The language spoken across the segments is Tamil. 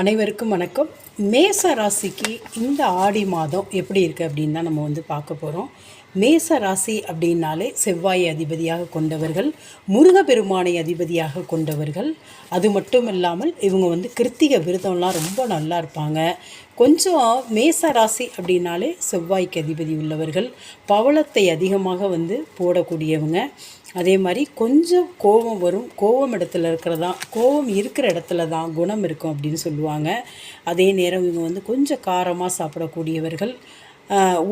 அனைவருக்கும் வணக்கம். மேச ராசிக்கு இந்த ஆடி மாதம் எப்படி இருக்குது அப்படின்னு தான் நம்ம வந்து பார்க்க போகிறோம் மேச ராசி அப்படின்னாலே செவ்வாய் அதிபதியாக கொண்டவர்கள் முருகப்பெருமானை அதிபதியாக கொண்டவர்கள். அது மட்டும் இல்லாமல் இவங்க வந்து கிருத்திக விரதம்லாம் ரொம்ப நல்லா இருப்பாங்க. கொஞ்சம் மேச ராசி அப்படின்னாலே செவ்வாய்க்கு அதிபதி உள்ளவர்கள் பவளத்தை அதிகமாக வந்து போடக்கூடியவங்க. அதே மாதிரி கொஞ்சம் கோபம் வரும். கோபம் இடத்துல இருக்கிறதா கோபம் இருக்கிற இடத்துல தான் குணம் இருக்கும் அப்படின்னு சொல்லுவாங்க. அதே நேரம் இவங்க வந்து கொஞ்சம் காரமாக சாப்பிடக்கூடியவர்கள்.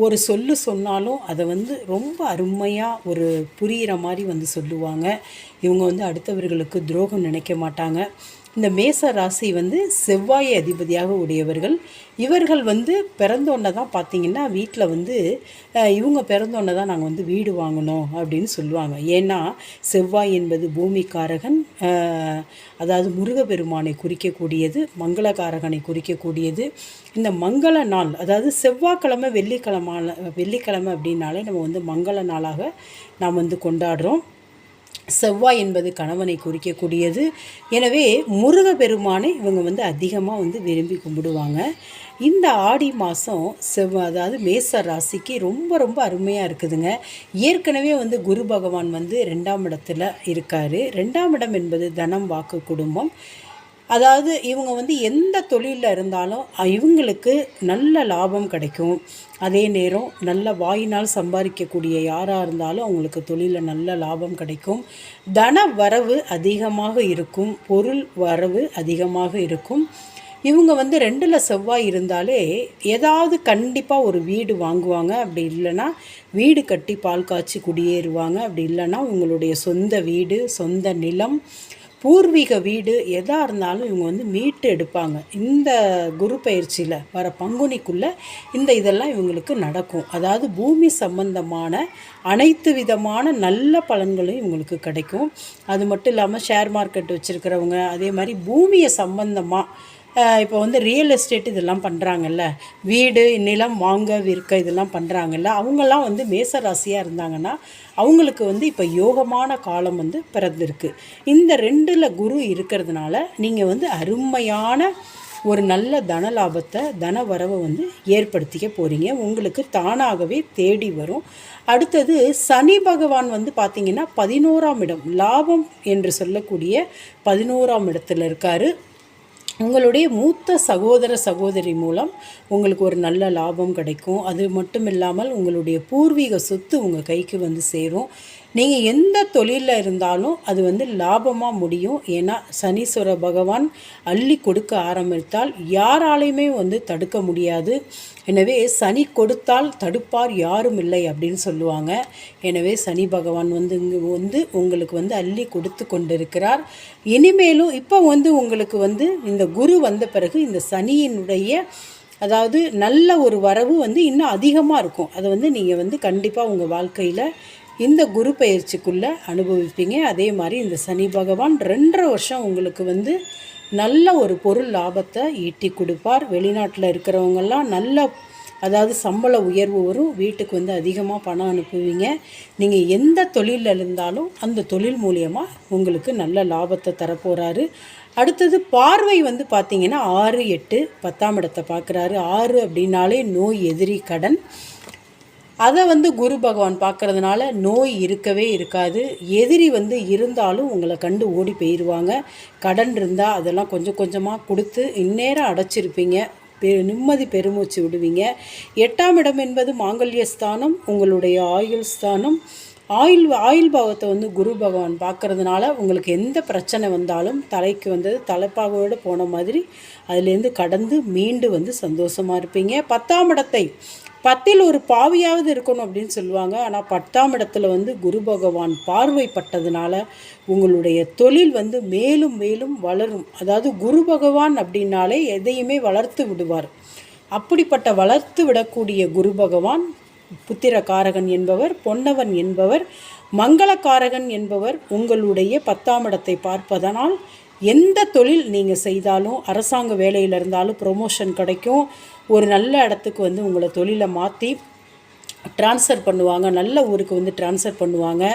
ஒரு சொல்லு சொன்னாலும் அதை வந்து ரொம்ப அருமையாக ஒரு புரிகிற மாதிரி வந்து சொல்லுவாங்க. இவங்க வந்து அடுத்தவர்களுக்கு துரோகம் நினைக்க மாட்டாங்க. இந்த மேச ராசி வந்து செவ்வாய் அதிபதியாக உடையவர்கள். இவர்கள் வந்து பிறந்தோன்ன தான் பார்த்தீங்கன்னா வீட்டில் வந்து இவங்க பிறந்தோன்ன தான் நாங்கள் வந்து வீடு வாங்கினோம் அப்படின்னு சொல்லுவாங்க. ஏன்னா செவ்வாய் என்பது பூமிக்காரகன் அதாவது முருகப்பெருமானை குறிக்கக்கூடியது மங்களகாரகனை குறிக்கக்கூடியது. இந்த மங்கள நாள் அதாவது செவ்வாய்க்கிழமை வெள்ளிக்கிழமை வெள்ளிக்கிழமை அப்படின்னாலே நம்ம வந்து மங்கள நாளாக நாம் வந்து கொண்டாடுறோம். செவ்வாய் என்பது கணவனை குறிக்கக்கூடியது. எனவே முருகப்பெருமானை இவங்க வந்து அதிகமாக வந்து விரும்பி கும்பிடுவாங்க. இந்த ஆடி மாதம் செவ் அதாவது மேச ராசிக்கு ரொம்ப ரொம்ப அருமையாக இருக்குதுங்க. ஏற்கனவே வந்து குரு பகவான் வந்து ரெண்டாம் இடத்துல இருக்கார். ரெண்டாம் இடம் என்பது தனம் வாக்கு குடும்பம். அதாவது இவங்க வந்து எந்த தொழிலில் இருந்தாலும் இவங்களுக்கு நல்ல லாபம் கிடைக்கும். அதே நேரம் நல்ல வாயினால் சம்பாதிக்கக்கூடிய யாராக இருந்தாலும் அவங்களுக்கு தொழிலில் நல்ல லாபம் கிடைக்கும். தன வரவு அதிகமாக இருக்கும். பொருள் வரவு அதிகமாக இருக்கும். இவங்க வந்து ரெண்டில் செவ்வாய் இருந்தாலே ஏதாவது கண்டிப்பாக ஒரு வீடு வாங்குவாங்க. அப்படி இல்லைன்னா வீடு கட்டி பால் காய்ச்சி குடியேறுவாங்க. அப்படி இல்லைன்னா உங்களுடைய சொந்த வீடு சொந்த நிலம் பூர்வீக வீடு எதாக இருந்தாலும் இவங்க வந்து மீட்டு எடுப்பாங்க. இந்த குரு பயிற்சியில் வர பங்குனிக்குள்ளே இந்த இதெல்லாம் இவங்களுக்கு நடக்கும். அதாவது பூமி சம்பந்தமான அனைத்து விதமான நல்ல பலன்களும் இவங்களுக்கு கிடைக்கும். அது மட்டும் இல்லாமல் ஷேர் மார்க்கெட் வச்சுருக்கிறவங்க அதே மாதிரி பூமியை சம்பந்தமாக இப்போ வந்து ரியல் எஸ்டேட் இதெல்லாம் பண்ணுறாங்கல்ல வீடு நிலம் வாங்க விற்க இதெல்லாம் பண்ணுறாங்கல்ல அவங்கெல்லாம் வந்து மேச ராசியாக இருந்தாங்கன்னா அவங்களுக்கு வந்து இப்போ யோகமான காலம் வந்து பிறந்திருக்கு. இந்த ரெண்டில் குரு இருக்கிறதுனால நீங்கள் வந்து அருமையான ஒரு நல்ல தன லாபத்தை தன வரவை வந்து ஏற்படுத்திக்க போகிறீங்க உங்களுக்கு தானாகவே தேடி வரும். அடுத்தது சனி பகவான் வந்து பார்த்திங்கன்னா பதினோராம் இடம் லாபம் என்று சொல்லக்கூடிய பதினோராம் இடத்துல இருக்கார். உங்களுடைய மூத்த சகோதர சகோதரி மூலம் உங்களுக்கு ஒரு நல்ல லாபம் கிடைக்கும். அது மட்டும் இல்லாமல் உங்களுடைய பூர்வீக சொத்து உங்கள் கைக்கு வந்து சேரும். நீங்கள் எந்த தொழிலில் இருந்தாலும் அது வந்து லாபமாக முடியும். ஏன்னா சனீஸ்வர பகவான் அள்ளி கொடுக்க ஆரம்பித்தால் யாராலையுமே வந்து தடுக்க முடியாது. எனவே சனி கொடுத்தால் தடுப்பார் யாரும் இல்லை அப்படின்னு சொல்லுவாங்க. எனவே சனி பகவான் வந்து இங்கு வந்து உங்களுக்கு வந்து அள்ளி கொடுத்து கொண்டிருக்கிறார். இனிமேலும் இப்போ வந்து உங்களுக்கு வந்து இந்த குரு வந்த பிறகு இந்த சனியினுடைய அதாவது நல்ல ஒரு வரவு வந்து இன்னும் அதிகமாக இருக்கும். அதை வந்து நீங்கள் வந்து கண்டிப்பாக உங்கள் வாழ்க்கையில் இந்த குரு பயிற்சிக்குள்ளே அனுபவிப்பீங்க. அதே மாதிரி இந்த சனி பகவான் ரெண்டரை வருஷம் உங்களுக்கு வந்து நல்ல ஒரு பொருள் லாபத்தை ஈட்டி கொடுப்பார். வெளிநாட்டில் இருக்கிறவங்கெல்லாம் நல்ல அதாவது சம்பள உயர்வு வரும். வீட்டுக்கு வந்து அதிகமாக பணம் அனுப்புவீங்க. நீங்கள் எந்த தொழிலில் இருந்தாலும் அந்த தொழில் மூலியமாக உங்களுக்கு நல்ல லாபத்தை தரப்போகிறாரு அடுத்தது பார்வை வந்து பார்த்திங்கன்னா ஆறு எட்டு பத்தாம் இடத்தை பார்க்குறாரு. ஆறு அப்படின்னாலே நோய் எதிரி கடன். அதை வந்து குரு பகவான் பார்க்கறதுனால நோய் இருக்கவே இருக்காது. எதிரி வந்து இருந்தாலும் உங்களை கண்டு ஓடி போயிடுவாங்க கடன் இருந்தால் அதெல்லாம் கொஞ்சம் கொஞ்சமாக கொடுத்து இந்நேரம் அடைச்சிருப்பீங்க. பெரு நிம்மதி பெருமூச்சு விடுவீங்க. எட்டாம் இடம் என்பது மாங்கல்ய ஸ்தானம் உங்களுடைய ஆயுள் ஸ்தானம். ஆயுள் ஆயுள் பாவத்தை வந்து குரு பகவான் பார்க்கறதுனால உங்களுக்கு எந்த பிரச்சனை வந்தாலும் தலைக்கு வந்தது தலைப்பாகோடு போன மாதிரி அதுலேருந்து கடந்து மீண்டு வந்து சந்தோஷமாக இருப்பீங்க. பத்தாம் இடத்தை பத்தில் ஒரு பாவியாவது இருக்கணும் அப்படின்னு சொல்லுவாங்க. ஆனால் பத்தாம் இடத்துல வந்து குரு பகவான் பார்வைப்பட்டதுனால உங்களுடைய தொழில் வந்து மேலும் மேலும் வளரும். அதாவது குரு பகவான் அப்படின்னாலே எதையுமே வளர்த்து விடுவார். அப்படிப்பட்ட வளர்த்து விடக்கூடிய குரு பகவான் புத்திரகாரகன் என்பவர் பொன்னவன் என்பவர் மங்களக்காரகன் என்பவர் உங்களுடைய பத்தாம் இடத்தை பார்ப்பதனால் எந்த தொழில் நீங்கள் செய்தாலும் அரசாங்க வேலையில் இருந்தாலும் ப்ரொமோஷன் கிடைக்கும். ஒரு நல்ல இடத்துக்கு வந்து உங்களை தொழிலை மாற்றி ட்ரான்ஸ்ஃபர் பண்ணுவாங்க. நல்ல ஊருக்கு வந்து ட்ரான்ஸ்ஃபர் பண்ணுவாங்க.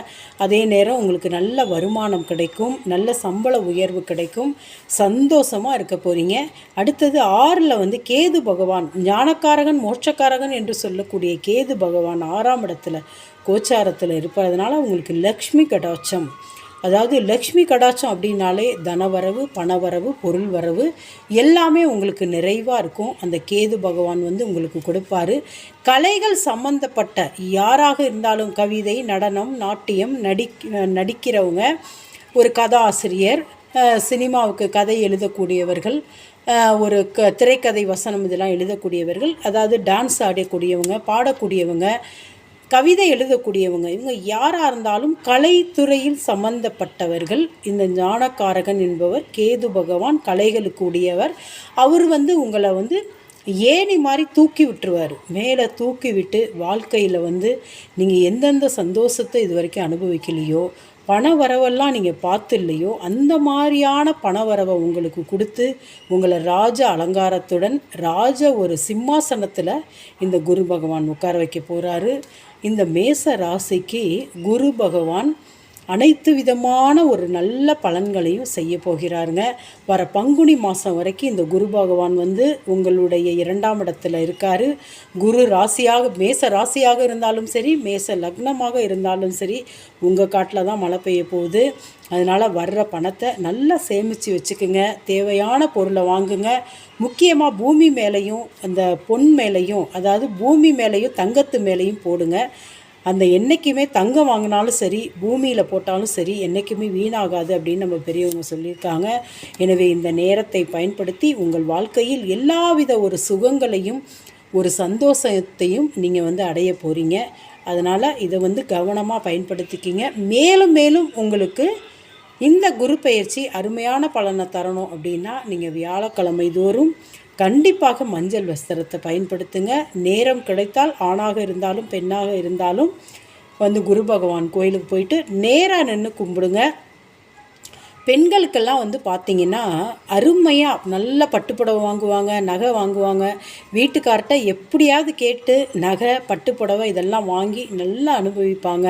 அதே நேரம் உங்களுக்கு நல்ல வருமானம் கிடைக்கும். நல்ல சம்பள உயர்வு கிடைக்கும். சந்தோஷமாக இருக்க போகிறீங்க அடுத்தது ஆறில் வந்து கேது பகவான். ஞானக்காரகன் மோட்சக்காரகன் என்று சொல்லக்கூடிய கேது பகவான் ஆறாம் இடத்துல கோச்சாரத்தில் இருப்பதனால உங்களுக்கு லக்ஷ்மி கடாட்சம். அதாவது லக்ஷ்மி கடாட்சம் அப்படின்னாலே தனவரவு பணவரவு பொருள் வரவு எல்லாமே உங்களுக்கு நிறைவாக இருக்கும். அந்த கேது பகவான் வந்து உங்களுக்கு கொடுப்பாரு. கலைகள் சம்பந்தப்பட்ட யாராக இருந்தாலும் கவிதை நடனம் நாட்டியம் நடி நடிக்கிறவங்க ஒரு கதாசிரியர் சினிமாவுக்கு கதை எழுதக்கூடியவர்கள் ஒரு க திரைக்கதை வசனம் இதெல்லாம் எழுதக்கூடியவர்கள் அதாவது டான்ஸ் ஆடக்கூடியவங்க பாடக்கூடியவங்க கவிதை எழுதக்கூடியவங்க இவங்க யாராக இருந்தாலும் கலைத்துறையில் சம்பந்தப்பட்டவர்கள். இந்த ஞானக்காரகன் என்பவர் கேது பகவான் கலைகளுக்கு உடையவர் அவர் வந்து உங்களை வந்து ஏணி மாதிரி தூக்கி விட்டுருவார். மேலே தூக்கி விட்டு வாழ்க்கையில் வந்து நீங்கள் எந்தெந்த சந்தோஷத்தை இது வரைக்கும் அனுபவிக்கலையோ பண வரவெல்லாம் நீங்கள் பார்த்து இல்லையோ அந்த மாதிரியான பண வரவை உங்களுக்கு கொடுத்து உங்களை ராஜ அலங்காரத்துடன் ராஜ ஒரு சிம்மாசனத்தில் இந்த குரு பகவான் உட்கார வைக்க போகிறாரு இந்த மேச ராசிக்கு குரு பகவான் அனைத்து விதமான ஒரு நல்ல பலன்களையும் செய்ய போகிறாருங்க. வர பங்குனி மாதம் வரைக்கும் இந்த குரு பகவான் வந்து உங்களுடைய இரண்டாம் இடத்துல இருக்கார். குரு ராசியாக மேச ராசியாக இருந்தாலும் சரி மேச லக்னமாக இருந்தாலும் சரி உங்கள் காட்டில் தான் மழை பெய்ய போகுது. அதனால் வர்ற பணத்தை நல்லா சேமித்து வச்சுக்குங்க. தேவையான பொருளை வாங்குங்க. முக்கியமாக பூமி மேலேயும் அந்த பொன் மேலேயும் அதாவது பூமி மேலேயும் தங்கத்து மேலேயும் போடுங்க. அந்த என்றைக்குமே தங்கம் வாங்கினாலும் சரி பூமியில் போட்டாலும் சரி என்றைக்குமே வீணாகாது அப்படின்னு நம்ம பெரியவங்க சொல்லியிருக்காங்க. எனவே இந்த நேரத்தை பயன்படுத்தி உங்கள் வாழ்க்கையில் எல்லாவித ஒரு சுகங்களையும் ஒரு சந்தோஷத்தையும் நீங்கள் வந்து அடைய போகிறீங்க அதனால் இதை வந்து கவனமாக பயன்படுத்திக்கிங்க. மேலும் மேலும் உங்களுக்கு இந்த குரு பயிற்சி அருமையான பலனை தரணும் அப்படின்னா நீங்கள் வியாழக்கிழமை தோறும் கண்டிப்பாக மஞ்சள் வஸ்திரத்தை பயன்படுத்துங்க. நேரம் கிடைத்தால் ஆணாக இருந்தாலும் பெண்ணாக இருந்தாலும் வந்து குரு பகவான் கோயிலுக்கு போயிட்டு நேராக நின்று கும்பிடுங்க. பெண்களுக்கெல்லாம் வந்து பார்த்திங்கன்னா அருமையாக நல்ல பட்டுப்புடவை வாங்குவாங்க நகை வாங்குவாங்க. வீட்டுக்கார்ட்ட எப்படியாவது கேட்டு நகை பட்டுப்புடவை இதெல்லாம் வாங்கி நல்லா அனுபவிப்பாங்க.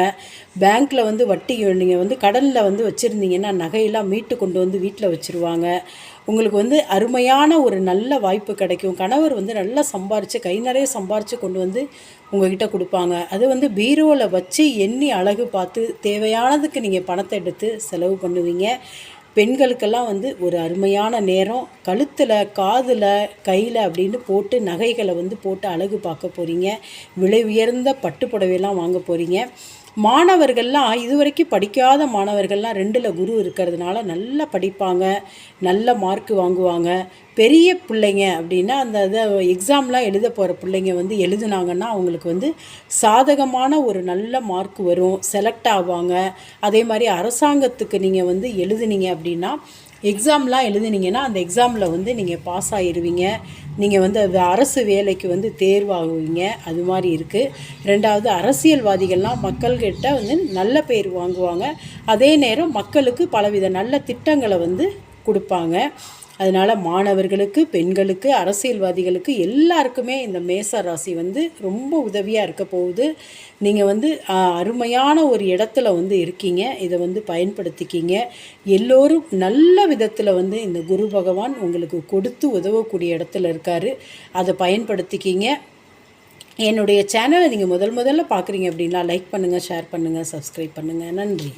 பேங்க்கில் வந்து வட்டி நீங்கள் வந்து கடலில் வந்து வச்சுருந்தீங்கன்னா நகையெல்லாம் மீட்டு கொண்டு வந்து வீட்டில் வச்சுருவாங்க. உங்களுக்கு வந்து அருமையான ஒரு நல்ல வாய்ப்பு கிடைக்கும். கணவர் வந்து நல்லா சம்பாரித்து கை நிறைய சம்பாரித்து கொண்டு வந்து உங்ககிட்ட கொடுப்பாங்க. அது வந்து பீரோவில் வச்சு எண்ணி அழகு பார்த்து தேவையானதுக்கு நீங்கள் பணத்தை எடுத்து செலவு பண்ணுவீங்க. பெண்களுக்கெல்லாம் வந்து ஒரு அருமையான நேரம். கழுத்தில் காதில் கையில் அப்படின்னு போட்டு நகைகளை வந்து போட்டு அழகு பார்க்க போகிறீங்க விலை உயர்ந்த பட்டு புடவையெல்லாம் வாங்க போகிறீங்க மாணவர்கள்லாம் இது வரைக்கும் படிக்காத மாணவர்கள்லாம் ரெண்டில் குரு இருக்கிறதுனால நல்லா படிப்பாங்க நல்ல மார்க் வாங்குவாங்க. பெரிய பிள்ளைங்க அப்படின்னா அந்த இதை எக்ஸாம்லாம் எழுத போகிற பிள்ளைங்க வந்து எழுதுனாங்கன்னா அவங்களுக்கு வந்து சாதகமான ஒரு நல்ல மார்க் வரும் செலக்ட் ஆவாங்க. அதே மாதிரி அரசாங்கத்துக்கு நீங்கள் வந்து எழுதுனீங்க அப்படின்னா எக்ஸாம்லாம் எழுதுனீங்கன்னா அந்த எக்ஸாமில் வந்து நீங்கள் பாஸ் ஆகிடுவீங்க நீங்கள் வந்து அரசு வேலைக்கு வந்து தேர்வாகுவீங்க. அது மாதிரி இருக்குது ரெண்டாவது அரசியல்வாதிகள்லாம் மக்கள்கிட்ட வந்து நல்ல பேர் வாங்குவாங்க. அதே நேரம் மக்களுக்கு பலவித நல்ல திட்டங்களை வந்து கொடுப்பாங்க. அதனால் மாணவர்களுக்கு பெண்களுக்கு அரசியல்வாதிகளுக்கு எல்லாருக்குமே இந்த மேச ராசி வந்து ரொம்ப உதவியாக இருக்க போகுது. நீங்கள் வந்து அருமையான ஒரு இடத்துல வந்து இருக்கீங்க. இதை வந்து பயன்படுத்திக்கிங்க. எல்லோரும் நல்ல விதத்தில் வந்து இந்த குரு பகவான் உங்களுக்கு கொடுத்து உதவக்கூடிய இடத்துல இருக்கார். அதை பயன்படுத்திக்கிங்க. என்னுடைய சேனலை நீங்கள் முதல் முதல்ல பார்க்குறீங்க அப்படின்னா லைக் பண்ணுங்கள் ஷேர் பண்ணுங்கள் சப்ஸ்கிரைப் பண்ணுங்கள் நன்றி.